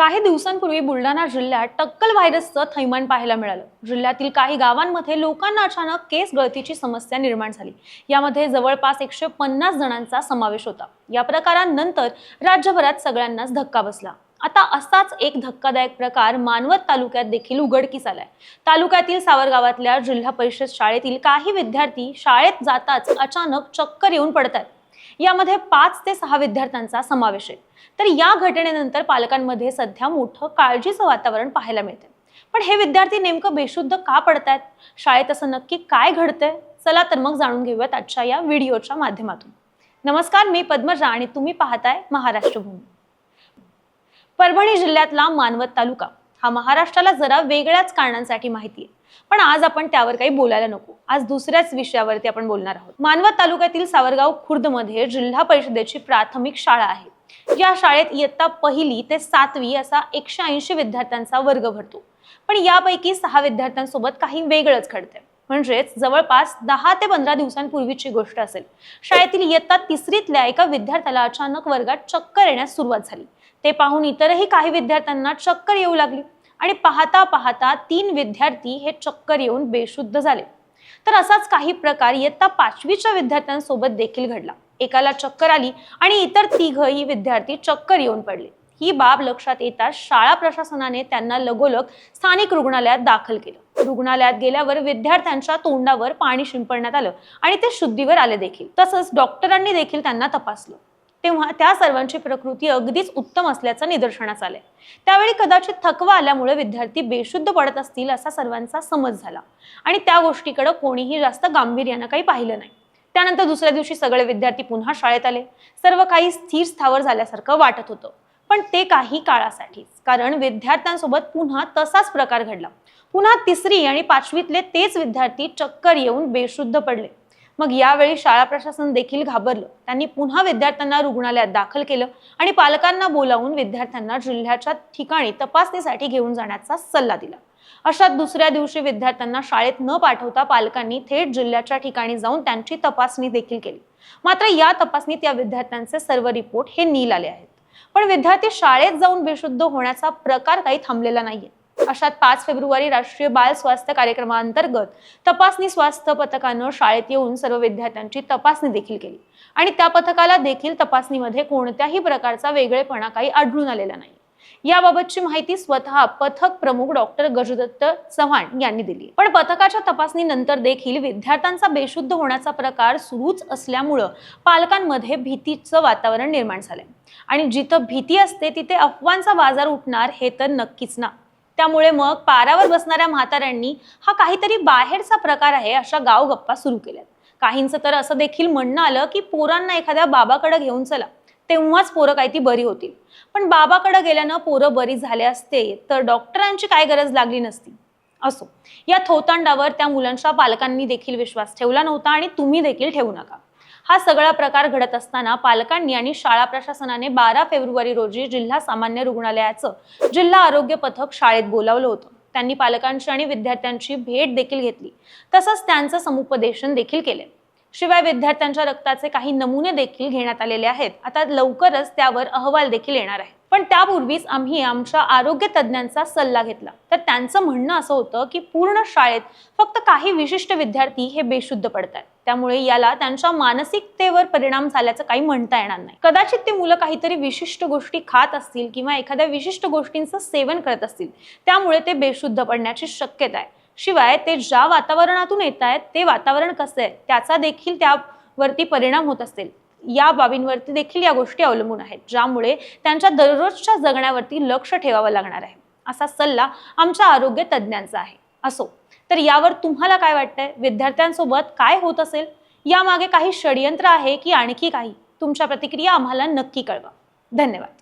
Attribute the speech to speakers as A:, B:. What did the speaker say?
A: काही दिवसांपूर्वी बुलढाणा जिल्ह्यात टक्कल व्हायरसचं थैमान पाहायला मिळालं. जिल्ह्यातील काही गावांमध्ये लोकांना अचानक केस गळतीची समस्या निर्माण झाली. यामध्ये जवळपास एकशे पन्नास जणांचा समावेश होता. या प्रकारानंतर राज्यभरात सगळ्यांनाच धक्का बसला. आता असाच एक धक्कादायक प्रकार मानवत तालुक्यात देखील उघडकीस आलाय. तालुक्यातील सावरगावातल्या जिल्हा परिषद शाळेतील काही विद्यार्थी शाळेत जाताच अचानक चक्कर येऊन पडतात यामध्ये पाच ते सहा विद्यार्थ्यांचा समावेश आहे. तर या घटनेनंतर पालकांमध्ये सध्या मोठं काळजीचं वातावरण पाहायला मिळते पण हे विद्यार्थी नेमकं बेशुद्ध का पडतायत? शाळेत असं नक्की काय घडतंय? चला तर मग जाणून घेऊयात आजच्या या व्हिडिओच्या माध्यमातून. नमस्कार मी पद्मजा आणि तुम्ही पाहताय महाराष्ट्र भूमी परभणी जिल्ह्यातला मानवत तालुका. हा महाराष्ट्राला जरा वेगळ्याच कारणांसाठी माहिती आहे. पण आज आपण त्यावर काही बोलायला नको. आज दुसऱ्याच विषयावरती आपण बोलणार आहोत. मानवत तालुक्यातील सावरगाव खुर्दमध्ये जिल्हा परिषदेची प्राथमिक शाळा आहे. या शाळेत इयत्ता पहिली ते सातवी असा एकशे ऐंशी विद्यार्थ्यांचा वर्ग भरतो. पण यापैकी सहा विद्यार्थ्यांसोबत काही वेगळंच घडतंय. म्हणजेच जवळपास दहा ते पंधरा दिवसांपूर्वीची गोष्ट असेल. शाळेतील इयत्ता तिसरीतल्या एका विद्यार्थ्याला अचानक वर्गात चक्कर येण्यास सुरुवात झाली. ते पाहून इतरही काही विद्यार्थ्यांना चक्कर येऊ लागली आणि पाहता पाहता तीन विद्यार्थी हे चक्कर येऊन बेशुद्ध झाले. तर असाच काही प्रकार इयत्ता पाचवीच्या विद्यार्थ्यांसोबत देखील घडला. एकाला चक्कर आली आणि इतर तिघही विद्यार्थी चक्कर येऊन पडले. ही बाब लक्षात येताच शाळा प्रशासनाने त्यांना लगोलग स्थानिक रुग्णालयात दाखल केलं. रुग्णालयात गेल्यावर विद्यार्थ्यांच्या तोंडावर पाणी शिंपडण्यात आलं आणि ते शुद्धीवर आले देखील. तसंच डॉक्टरांनी देखील त्यांना तपासलं. तेव्हा त्या सर्वांची प्रकृती अगदीच उत्तम असल्याचं निदर्शनास आलंय. त्यावेळी कदाचित थकवा आल्यामुळे विद्यार्थी बेशुद्ध पडत असतील असा सर्वांचा समज झाला. आणि त्या गोष्टीकडे कोणीही जास्त गांभीर्यानं काही पाहिलं नाही. त्यानंतर दुसऱ्या दिवशी सगळे विद्यार्थी पुन्हा शाळेत आले. सर्व काही स्थिर स्थावर झाल्यासारखं वाटत होतं. पण ते काही काळासाठीच. कारण विद्यार्थ्यांसोबत पुन्हा तसाच प्रकार घडला. पुन्हा तिसरी आणि पाचवीतले तेच विद्यार्थी चक्कर येऊन बेशुद्ध पडले. मग यावेळी शाळा प्रशासन देखील घाबरलं. त्यांनी पुन्हा विद्यार्थ्यांना रुग्णालयात दाखल केलं आणि पालकांना बोलावून विद्यार्थ्यांना जिल्ह्याच्या ठिकाणी तपासणीसाठी घेऊन जाण्याचा सल्ला दिला. अशात दुसऱ्या दिवशी विद्यार्थ्यांना शाळेत न पाठवता पालकांनी थेट जिल्ह्याच्या ठिकाणी जाऊन त्यांची तपासणी देखील केली. मात्र या तपासणीत या विद्यार्थ्यांचे सर्व रिपोर्ट हे नील आले आहेत. पण विद्यार्थी शाळेत जाऊन बेशुद्ध होण्याचा प्रकार काही थांबलेला नाहीये. अशात पाच फेब्रुवारी राष्ट्रीय बाल स्वास्थ्य कार्यक्रमाअंतर्गत तपासणी स्वास्थ्य पथकानं शाळेत येऊन सर्व विद्यार्थ्यांची तपासणी देखील केली. आणि त्या पथकाला देखील तपासणीमध्ये कोणत्याही प्रकारचा वेगळेपणा काही आढळून आलेला नाही. याबाबतची माहिती स्वतः पथक प्रमुख डॉक्टर गजदत्त चव्हाण यांनी दिली. पण पथकाच्या तपासणीनंतर देखील विद्यार्थ्यांचा बेशुद्ध होण्याचा प्रकार सुरूच असल्यामुळं पालकांमध्ये भीतीचं वातावरण निर्माण झालंय. आणि जिथं भीती असते तिथे अफवांचा बाजार उठणार हे तर नक्कीच ना. त्यामुळे मग पारावर बसणाऱ्या म्हाताऱ्यांनी हा काहीतरी बाहेरचा प्रकार आहे अशा गाव गप्पा सुरू केल्यात. काहींचं तर असं देखील म्हणणं आलं की पोरांना एखाद्या बाबाकडे घेऊन चला. तेव्हाच पोरं काही ती बरी होतील पण बाबाकडे गेल्यानं पोरं बरी झाले असते तर डॉक्टरांची काय गरज लागली नसती. असो या थोतांडावर त्या मुलांच्या पालकांनी देखील विश्वास ठेवला नव्हता आणि तुम्ही देखील ठेवू नका. हा सगळा प्रकार घडत असताना पालकांनी आणि शाळा प्रशासनाने बारा फेब्रुवारी रोजी जिल्हा सामान्य रुग्णालयाचं जिल्हा आरोग्य पथक शाळेत बोलावलं होतं. त्यांनी पालकांची आणि विद्यार्थ्यांची भेट देखील घेतली. तसंच त्यांचं समुपदेशन देखील केले. शिवाय विद्यार्थ्यांच्या रक्ताचे काही नमुने देखील घेण्यात आलेले आहेत. आता लवकरच त्यावर अहवाल देखील येणार आहे. पण त्यापूर्वीच आम्ही आमच्या आरोग्य तज्ज्ञांचा सल्ला घेतला. तर त्यांचं म्हणणं असं होतं की पूर्ण शाळेत फक्त काही विशिष्ट विद्यार्थी हे बेशुद्ध पडतात त्यामुळे याला त्यांच्या मानसिकतेवर परिणाम झाल्याचं काही म्हणता येणार नाही. कदाचित ते मुलं काहीतरी विशिष्ट गोष्टी खात असतील किंवा एखाद्या विशिष्ट गोष्टींचं सेवन करत असतील. त्यामुळे ते बेशुद्ध पडण्याची शक्यता आहे. शिवाय ते ज्या वातावरणातून येत आहेत ते वातावरण कसं आहे त्याचा देखील त्यावरती परिणाम होत असेल. या बाबींवरती देखील या गोष्टी अवलंबून आहेत ज्यामुळे त्यांच्या दररोजच्या जगण्यावरती लक्ष ठेवावं लागणार आहे. असा सल्ला आमच्या आरोग्य तज्ज्ञांचा आहे. असो तर यावर तुम्हाला काय वाटतंय? विद्यार्थ्यांसोबत काय होत असेल? यामागे काही षडयंत्र आहे की आणखी काही? तुमच्या प्रतिक्रिया आम्हाला नक्की कळवा. धन्यवाद.